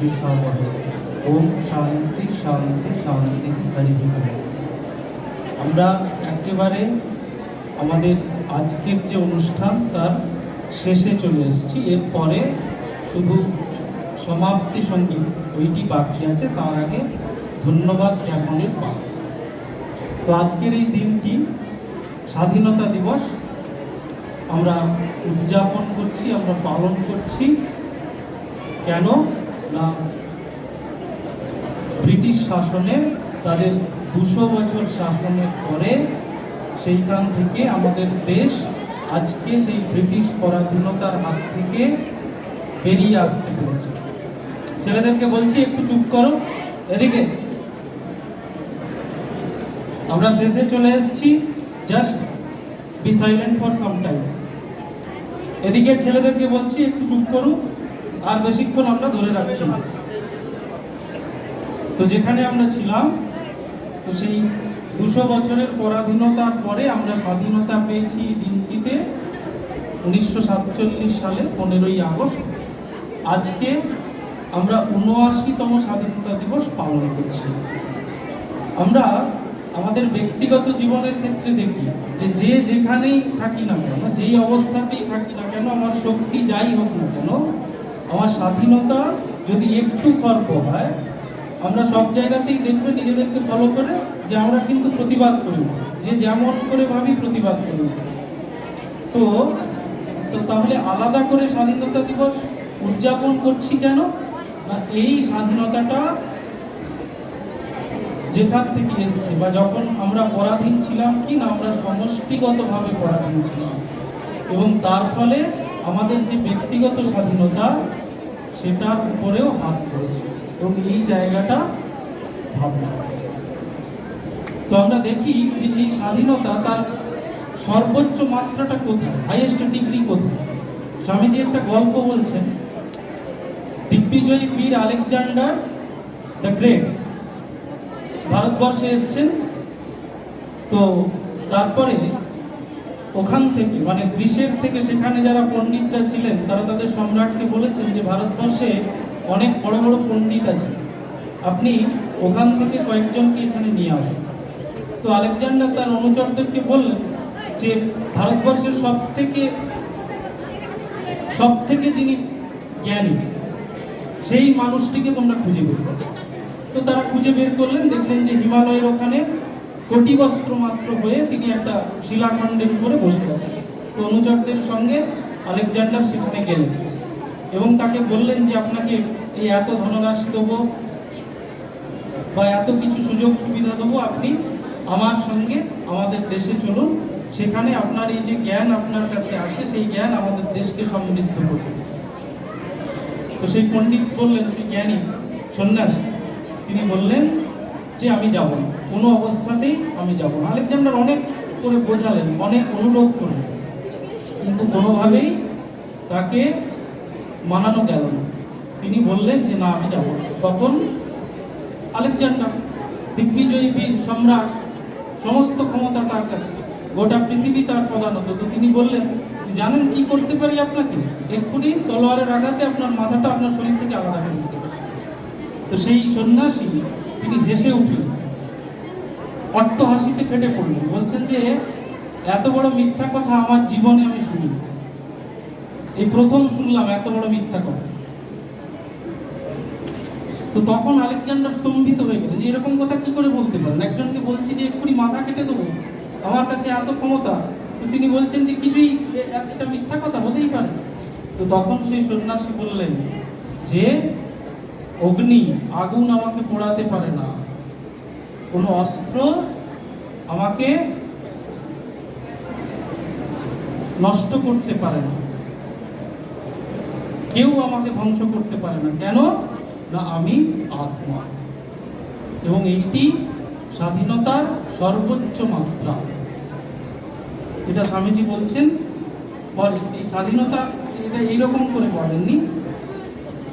বিষাবহ ওম শান্তি শান্তি শান্তি, হরি আমরা একেবারে আমাদের আজকের যে অনুষ্ঠান, তার শেষে চলে এসেছি। এরপরে শুধু সমাপ্তি সংগীত ওইটি বাকি আছে, তার আগে ধন্যবাদ জ্ঞাপনের পাক তো আজকের এই দিনটি স্বাধীনতা দিবস। আমরা উদযাপন করছি, আমরা পালন করছি। কেন? না? ব্রিটিশ শাসনে তাদের দুশো বছর শাসনের পরে সেইখান থেকে আমাদের দেশ আজকে সেই ব্রিটিশ পরাধীনতার হাত থেকে বেরিয়ে আসতে পেরেছে। ছেলেদেরকে বলছি, একটু চুপ করো। এদিকে। আমরা শেষে চলে এসেছি। Just be silent for some time এদিকে ছেলেদেরকে বলছি, একটু চুপ করুন আর বেশিক্ষণ আমরা ধরে রাখছি তো যেখানে আমরা ছিলাম, তো সেই দুশো বছরের পরাধীনতার পরে আমরা স্বাধীনতা পেয়েছি দিনটিতে উনিশশো সাতচল্লিশ সালে, পনেরোই আগস্ট। আজকে আমরা উনআশিতম স্বাধীনতা দিবস পালন করছি। আমরা আমাদের ব্যক্তিগত জীবনের ক্ষেত্রে দেখি যে যে যেখানেই থাকি না কেন, যেই অবস্থাতেই থাকি না কেন, আমার শক্তি যাই হোক না কেন আমার স্বাধীনতা যদি একটু খর্ব হয়, আমরা সব জায়গাতেই দেখবে নিজেদেরকে ফলো করে যে আমরা কিন্তু প্রতিবাদ করি, যে যেমন করে ভাবি প্রতিবাদ করি। তো তো তাহলে আলাদা করে স্বাধীনতা দিবস উদযাপন করছি কেন? না, এই স্বাধীনতাটা যেখান থেকে এসছে বা যখন আমরা পরাধীন ছিলাম কি না, আমরা সমষ্টিগতভাবে পরাধীন ছিলাম। এবং তার ফলে আমাদের যে ব্যক্তিগত স্বাধীনতা, সেটার উপরেও হাত পড়েছে এবং এই জায়গাটা ভাবনা। তো আমরা দেখি যে এই স্বাধীনতা তার সর্বোচ্চ মাত্রাটা কোথায়? হাইয়েস্ট ডিগ্রি কোথায়? স্বামীজি একটা গল্প বলছেন, দিগ্বিজয়ী বীর আলেকজান্ডার দ্য গ্রেট। ভারতবর্ষে এসছেন। তো তারপরে ওখান থেকে মানে গ্রীসের থেকে সেখানে যারা পণ্ডিতরা ছিলেন, তারা তাদের সম্রাটকে বলেছেন যে ভারতবর্ষে অনেক বড় বড় পণ্ডিত আছে। আপনি ওখান থেকে কয়েকজনকে এখানে নিয়ে আসুন। তো আলেকজান্ডার তার অনুচরদেরকে বললেন যে ভারতবর্ষের সব থেকে সব থেকে যিনি জ্ঞানী, সেই মানুষটিকে তোমরা খুঁজে বের করো। তো তারা খুঁজে বের করলেন, দেখলেন যে হিমালয়ের ওখানে কোটি বস্ত্র মাত্র হয়ে তিনি একটা শিলাখণ্ডের উপরে বসে আছেন। তো অনুচরদের সঙ্গে আলেকজান্ডার সেখানে গেলেন এবং তাকে বললেন যে, আপনাকে এই এত ধনরাশি দেবো বা এত কিছু সুযোগ সুবিধা দেবো, আপনি আমার সঙ্গে আমাদের দেশে চলুন। সেখানে আপনার এই যে জ্ঞান আপনার কাছে আছে, সেই জ্ঞান আমাদের দেশকে সমৃদ্ধ করবে। তো সেই পণ্ডিত বললেন, সেই জ্ঞানী সন্ন্যাস, তিনি বললেন যে আমি যাব না। কোনো অবস্থাতেই আমি যাব না। আলেকজান্ডার অনেক করে বোঝালেন, অনেক অনুরোধ করলেন। কিন্তু কোনোভাবেই তাকে মানানো গেল না। তিনি বললেন যে, না, আমি যাব তখন আলেকজান্ডার, দিগ্বিজয়ী বীর, সম্রাট, সমস্ত ক্ষমতা তার কাছে, গোটা পৃথিবী তার প্রধানত। তো তিনি বললেন জানেন কি করতে পারি আপনাকে? এক্ষুনি তলোয়ারের আঘাতে আপনার মাথাটা আপনার শরীর থেকে আলাদা করে দিতে পারি তো সেই সন্ন্যাসী তিনি হেসে উঠলেন। অট্ট হাসিতে ফেটে পড়লেন। বলছেন যে, এত বড় মিথ্যা কথা আমার জীবনে আমি শুনি এই প্রথম শুনলাম এত বড় মিথ্যা কথা। তো তখন আলেকজান্ডার স্তম্ভিত হয়ে গেলেন। যে, এরকম কথা কি করে বলতে পারেন? একজনকে বলছি যে, এক্ষুনি মাথা কেটে দেবো। আমার কাছে এত ক্ষমতা। তো তিনি বলছেন যে, কিছুই এটা মিথ্যা কথা হতেই পারে। তো তখন সেই সন্ন্যাসী বললেন, যে অগ্নি আগুন আমাকে পোড়াতে পারে না। কোনো অস্ত্র আমাকে নষ্ট করতে পারে না। কেউ আমাকে ধ্বংস করতে পারে না। কেন? না, আমি আত্মা। এবং এইটি স্বাধীনতার সর্বোচ্চ মাত্রা। এটা স্বামীজি বলছেন এই স্বাধীনতা, এটা এইরকম করে বলেননি।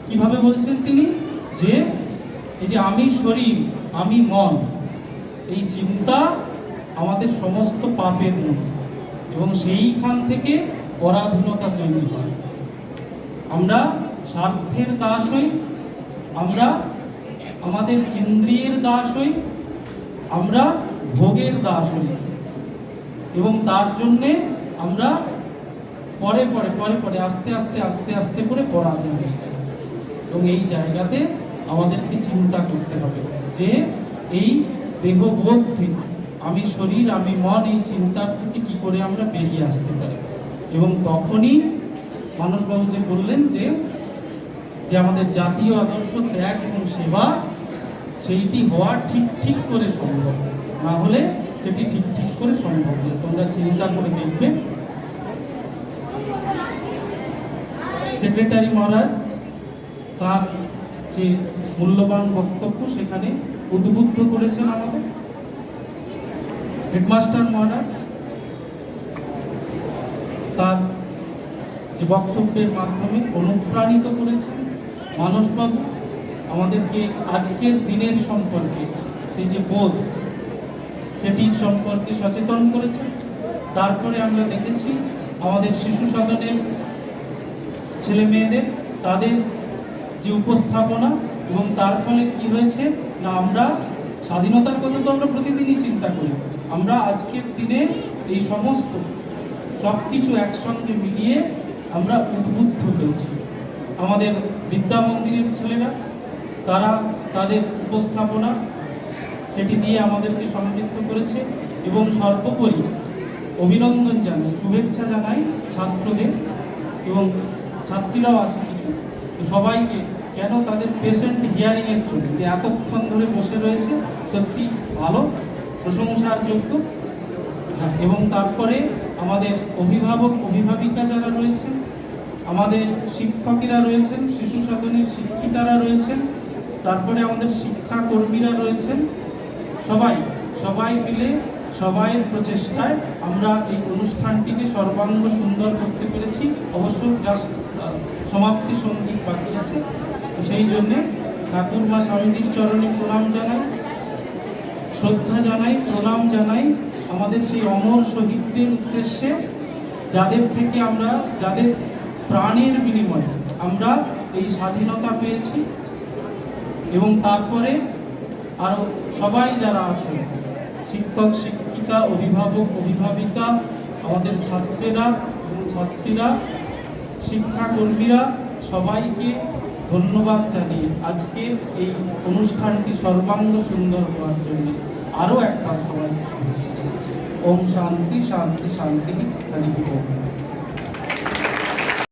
কীভাবে বলছেন তিনি? যে এই যে আমি শরীর, আমি মন, এই চিন্তা আমাদের সমস্ত পাপের মূল এবং সেইখান থেকে পরাধীনতা তৈরি হয় আমরা স্বার্থের দাস হই, আমরা আমাদের ইন্দ্রিয়ের দাস হই, আমরা ভোগের দাস হই এবং তার জন্যে আমরা পরে পরে পরে পরে, আস্তে আস্তে আস্তে আস্তে করে পরাধীন হই। এবং এই জায়গাতে আমাদেরকে চিন্তা করতে হবে যে এই দেহবোধ থেকে আমি শরীর, আমি মন এই চিন্তার থেকে কি করে আমরা বেরিয়ে আসতে পারি? এবং তখনই মানসবাবু যে বললেন যে যে আমাদের জাতীয় আদর্শ ত্যাগ এবং সেবা, সেইটি হওয়া ঠিক ঠিক করে সম্ভব। না হলে সেটি ঠিক ঠিক করে সম্ভব নয়। তোমরা চিন্তা করে দেখবে। সেক্রেটারি মহারাজ, তার যে মূল্যবান বক্তব্য সেখানে উদ্বুদ্ধ করেছেন আমাদের। হেডমাস্টার মহারাজ, তার যে বক্তব্যের মাধ্যমে অনুপ্রাণিত করেছেন মানসবাবু, আমাদেরকে আজকের দিনের সম্পর্কে সেই যে বোধ, সেটির সম্পর্কে সচেতন করেছেন। তারপরে আমরা দেখেছি আমাদের শিশু সদনের ছেলে মেয়েদের, তাদের যে উপস্থাপনা এবং তার ফলে কি হয়েছে না আমরা স্বাধীনতার কথা তো আমরা প্রতিদিনই চিন্তা করি। আমরা আজকের দিনে এই সমস্ত সব কিছু একসঙ্গে মিলিয়ে আমরা উদ্বুদ্ধ হয়েছি। আমাদের বিদ্যা মন্দিরের ছেলেরা, তারা তাদের উপস্থাপনা সেটি দিয়ে আমাদেরকে সমৃদ্ধ করেছে এবং সর্বোপরি অভিনন্দন জানাই, শুভেচ্ছা জানাই ছাত্রদের এবং ছাত্রীরাও তো সবাইকে কেন তাদের পেশেন্ট হিয়ারিং এর জন্য? এতক্ষণ ধরে বসে রয়েছে সত্যি ভালো প্রশংসার যোগ্য হ্যাঁ, এবং তারপরে আমাদের অভিভাবক অভিভাবিকা যারা রয়েছেন আমাদের শিক্ষকেরা রয়েছেন শিশু সদনের শিক্ষিকারা রয়েছেন তারপরে আমাদের শিক্ষা কর্মীরা রয়েছেন সবাই সবাই মিলে সবাইয়ের প্রচেষ্টায় আমরা এই অনুষ্ঠানটিকে সর্বাঙ্গ সুন্দর করতে পেরেছি। অবশ্য জাস্ট সমাপ্তি সংগীত বাকি আছে। তো সেই জন্যে ঠাকুরমা স্বামীজির চরণে প্রণাম জানাই, শ্রদ্ধা জানাই, প্রণাম জানাই আমাদের সেই অমর শহীদদের উদ্দেশ্যে, যাদের থেকে আমরা, যাদের প্রাণের বিনিময়ে আমরা এই স্বাধীনতা পেয়েছি এবং তারপরে আরও সবাই যারা আছে, শিক্ষক, শিক্ষিকা, অভিভাবক, অভিভাবিকা, আমাদের ছাত্রেরা এবং ছাত্রীরা শিক্ষাকর্মীরা সবাইকে ধন্যবাদ জানিয়ে আজকে এই অনুষ্ঠানটি সর্বাঙ্গ সুন্দর হওয়ার জন্য আরও একবার সবাইকে শুভেচ্ছা ওম শান্তি শান্তি শান্তি হরি।